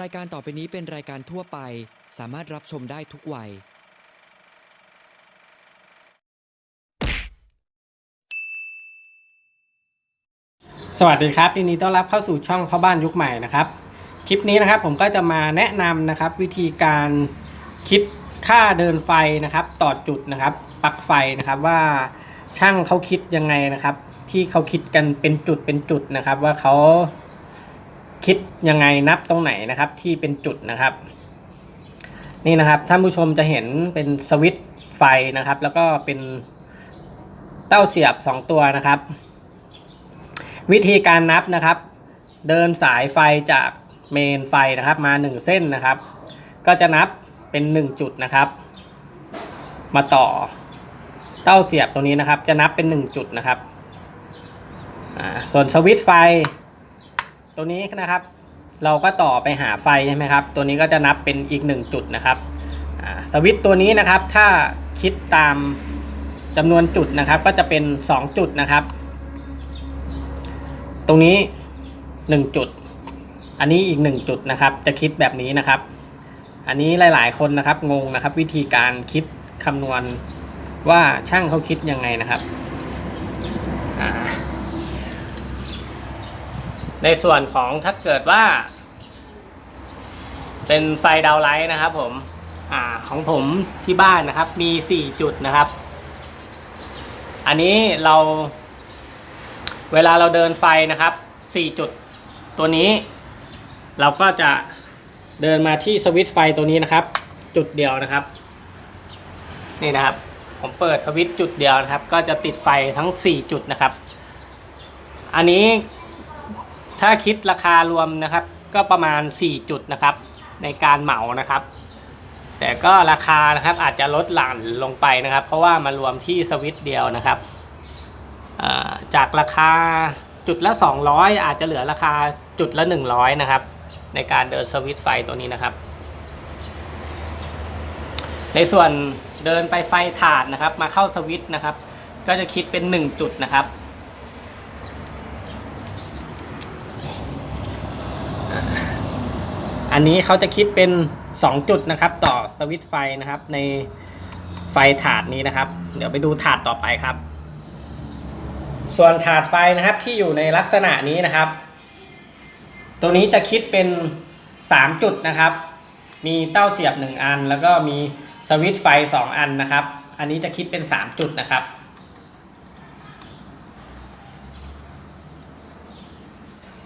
รายการต่อไปนี้เป็นรายการทั่วไป สามารถรับชมได้ทุกวัย สวัสดีครับยินดีต้อนรับเข้าสู่ช่องพ่อบ้านยุคใหม่นะครับ คลิปนี้นะครับผมก็จะมาแนะนำนะครับ วิธีการคิดค่าเดินไฟนะครับ ต่อจุดนะครับปลั๊กไฟนะครับว่าช่างเขาคิดยังไงนะครับ ที่เขาคิดกันเป็นจุดเป็นจุดนะครับ ว่าเขา คิดยังไงนับตรงไหนนะครับ ที่เป็นจุดนะครับ นี่นะครับท่านผู้ชมจะเห็นเป็นสวิตช์ไฟนะครับ แล้วก็เป็นเต้าเสียบ 2 ตัวนะครับ วิธีการนับนะครับ เดินสายไฟจากเมนไฟนะครับ มา 1 เส้นนะครับ ก็จะนับเป็น 1 จุดนะครับ มาต่อเต้าเสียบตรงนี้นะครับ จะนับเป็น 1 จุดนะครับส่วนสวิตช์ไฟ ตัวนี้นะครับ เราก็ต่อไปหาไฟใช่ไหมครับ ตัวนี้ก็จะนับเป็นอีก 1 จุดนะครับสวิตตัวนี้นะครับ ถ้าคิดตามจำนวนจุดนะครับ ก็จะเป็น 2 จุดนะครับ ตรงนี้ 1 จุด อันนี้อีก 1 จุดนะครับ จะคิดแบบนี้นะครับ อันนี้หลาย ๆ คนนะครับงงนะครับ วิธีการคิดคำนวณว่าช่างเขาคิดยังไงนะครับอ่า ในส่วนของถ้าเกิดว่า เป็นไฟดาวไลท์นะครับผมอ่าของผมที่บ้านนะครับ มี 4 จุดนะครับ อันนี้เราเวลาเราเดินไฟนะครับ 4 จุดตัวนี้ เราก็จะเดินมาที่สวิตช์ไฟตัวนี้นะครับ จุดเดียวนะครับ นี่นะครับ ผมเปิดสวิตช์จุดเดียวนะครับ ก็จะติดไฟทั้ง 4 จุดนะครับ อันนี้ ถ้าคิดราคารวมนะครับ ก็ประมาณ 4 จุดนะครับ ในการเหมานะครับ แต่ก็ราคานะครับอาจจะลดหลั่นลงไปนะครับ เพราะว่ามารวมที่สวิตช์เดียวนะครับจากราคาจุดละ 200 อาจจะเหลือราคาจุดละ 100 นะครับ ในการเดินสวิตช์ไฟตัวนี้นะครับ ในส่วนเดินไปไฟถาดนะครับ มาเข้าสวิตช์นะครับ ก็จะคิดเป็น 1 จุดนะครับ อันนี้เขาจะคิดเป็น 2 จุดนะครับ ต่อสวิตไฟนะครับ ในไฟถาดนี้นะครับ เดี๋ยวไปดูถาดต่อไปครับ ส่วนถาดไฟนะครับที่อยู่ในลักษณะนี้นะครับ ตัวนี้จะคิดเป็น 3 จุดนะครับ มีเต้าเสียบ 1 อัน แล้วก็มีสวิตไฟ 2 อันนะครับ อันนี้จะคิดเป็น 3 จุดนะครับ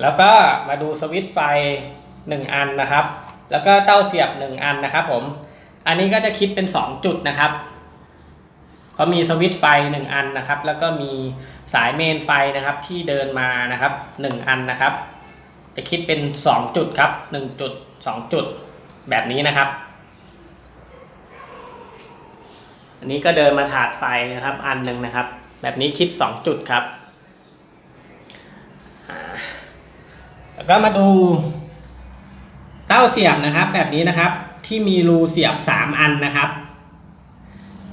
แล้วก็มาดูสวิตช์ไฟ 1 อันนะครับ แล้วก็เต้าเสียบ 1 อันนะครับผม อันนี้ก็จะคิดเป็น 2 จุดนะครับเพราะมีสวิตช์ไฟ 1 อันนะครับ แล้วก็มีสายเมนไฟนะครับที่เดินมานะครับ 1 อันนะครับ จะคิดเป็น 2 จุดครับ 1 จุด 2 จุดแบบนี้นะครับ อันนี้ก็เดินมาถาดไฟนะครับ อันหนึ่งนะครับ แบบนี้คิด 2 จุดครับแล้วก็มาดู เต้าเสียบนะครับแบบนี้นะครับที่มีรูเสียบ 3 อันนะครับ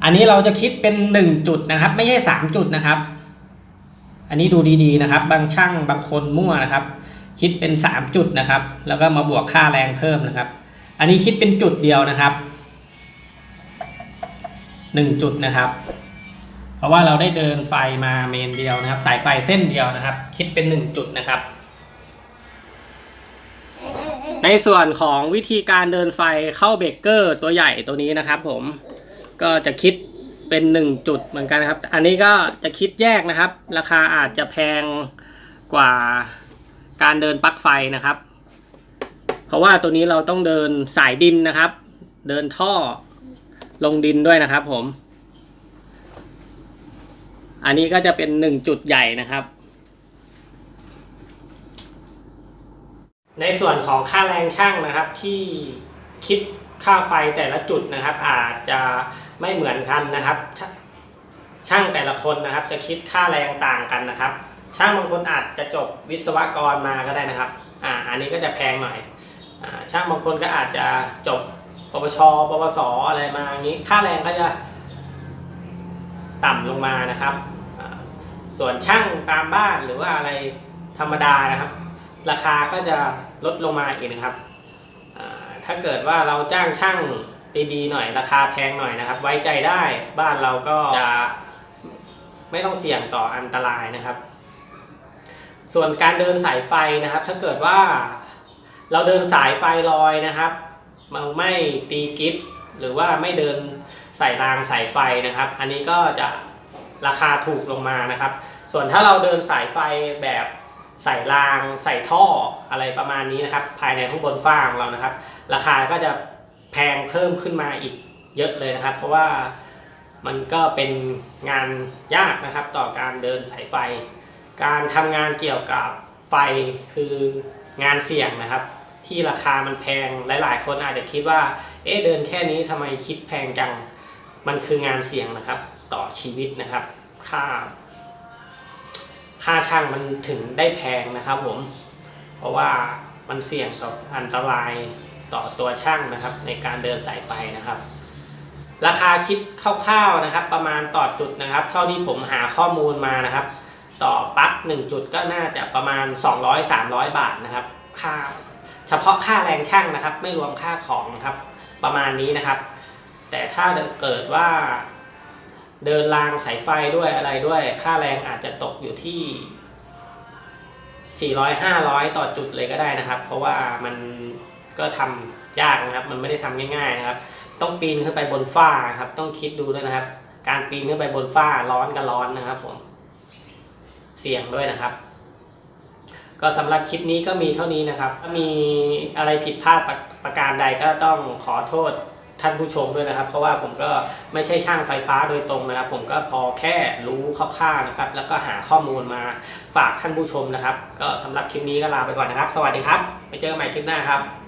อันนี้เราจะคิดเป็นหนึ่งจุดนะครับ ไม่ใช่สามจุดนะครับ อันนี้ดูดีๆนะครับ บางช่างบางคนมั่วนะครับ คิดเป็นสามจุดนะครับ แล้วก็มาบวกค่าแรงเพิ่มนะครับ อันนี้คิดเป็นจุดเดียวนะครับหนึ่งจุดนะครับ เพราะว่าเราได้เดินไฟมาเมนเดียวนะครับ สายไฟเส้นเดียวนะครับ คิดเป็นหนึ่งจุดนะครับ ในส่วนของวิธีการเดินไฟเข้าเบรกเกอร์ตัวใหญ่ตัวนี้นะครับ ผมก็จะคิดเป็นหนึ่งจุดเหมือนกันนะครับ อันนี้ก็จะคิดแยกนะครับ ราคาอาจจะแพงกว่าการเดินปลั๊กไฟนะครับ เพราะว่าตัวนี้เราต้องเดินสายดินนะครับ เดินท่อลงดินด้วยนะครับ ผม อันนี้ก็จะเป็นหนึ่งจุดใหญ่นะครับ ในส่วนของค่าแรงช่างนะครับที่คิดค่าไฟแต่ละจุดนะครับ อาจจะไม่เหมือนกันนะครับ ช่างแต่ละคนนะครับ จะคิดค่าแรงต่างกันนะครับ ช่างบางคนอาจจะจบวิศวกรมาก็ได้นะครับอ่าอันนี้ก็จะแพงหน่อยอ่าช่างบางคนก็อาจจะจบปวชปวสอะไรมาอย่างนี้ค่าแรงก็จะต่ำลงมานะครับ ส่วนช่างตามบ้านหรือว่าอะไรธรรมดานะครับ ราคาก็จะลดลงมาอีกนะครับ ถ้าเกิดว่าเราจ้างช่างดีๆหน่อยราคาแพงหน่อยนะครับ ไว้ใจได้บ้านเราก็จะไม่ต้องเสี่ยงต่ออันตรายนะครับ ส่วนการเดินสายไฟนะครับ ถ้าเกิดว่าเราเดินสายไฟลอยนะครับเราไม่ตีกิฟหรือว่าไม่เดินใส่รางสายไฟนะครับ อันนี้ก็จะราคาถูกลงมานะครับ ส่วนถ้าเราเดินสายไฟแบบ ใส่รางใส่ท่ออะไรประมาณนี้นะครับ ภายในข้างบนฟ้าของเรานะครับ ราคาก็จะแพงเพิ่มขึ้นมาอีกเยอะเลยนะครับ เพราะว่ามันก็เป็นงานยากนะครับ ต่อการเดินสายไฟ การทำงานเกี่ยวกับไฟคืองานเสี่ยงนะครับ ที่ราคามันแพงหลาย ๆ คนอาจจะคิดว่า เอ๊ะเดินแค่นี้ทำไมคิดแพงจัง มันคืองานเสี่ยงนะครับ ต่อชีวิตนะครับ ค่า ค่าช่างมันถึงได้แพงนะครับผม เพราะว่ามันเสี่ยงต่ออันตรายต่อตัวช่างนะครับในการเดินสายไฟนะครับ ราคาคิดคร่าวๆนะครับ ประมาณต่อจุดนะครับ เท่าที่ผมหาข้อมูลมานะครับ ต่อปั๊กหนึ่งจุดก็น่าจะประมาณ 200-300 บาทนะครับ ค่า เฉพาะค่าแรงช่างนะครับ ไม่รวมค่าของนะครับ ประมาณนี้นะครับ แต่ถ้าเกิดว่า เดินรางสายไฟด้วยอะไรด้วย ค่าแรงอาจจะตกอยู่ที่ 400 500 ต่อจุดเลยก็ได้นะครับ เพราะว่ามันก็ทำยากนะครับ มันไม่ได้ทำง่ายๆนะครับ ต้องปีนขึ้นไปบนฝ้าครับ ต้องคิดดูด้วยนะครับ การปีนขึ้นไปบนฝ้าร้อนกับร้อนนะครับผม เสี่ยงด้วยนะครับ ก็สำหรับคลิปนี้ก็มีเท่านี้นะครับ ถ้ามีอะไรผิดพลาดประประการใดก็ต้องขอโทษ ท่านผู้ชมด้วยนะครับ เพราะว่าผมก็ไม่ใช่ช่างไฟฟ้าโดยตรงนะครับ ผมก็พอแค่รู้คร่าวๆนะครับ แล้วก็หาข้อมูลมาฝากท่านผู้ชมนะครับ ก็สำหรับคลิปนี้ก็ลาไปก่อนนะครับ สวัสดีครับ ไปเจอกันใหม่คลิปหน้าครับ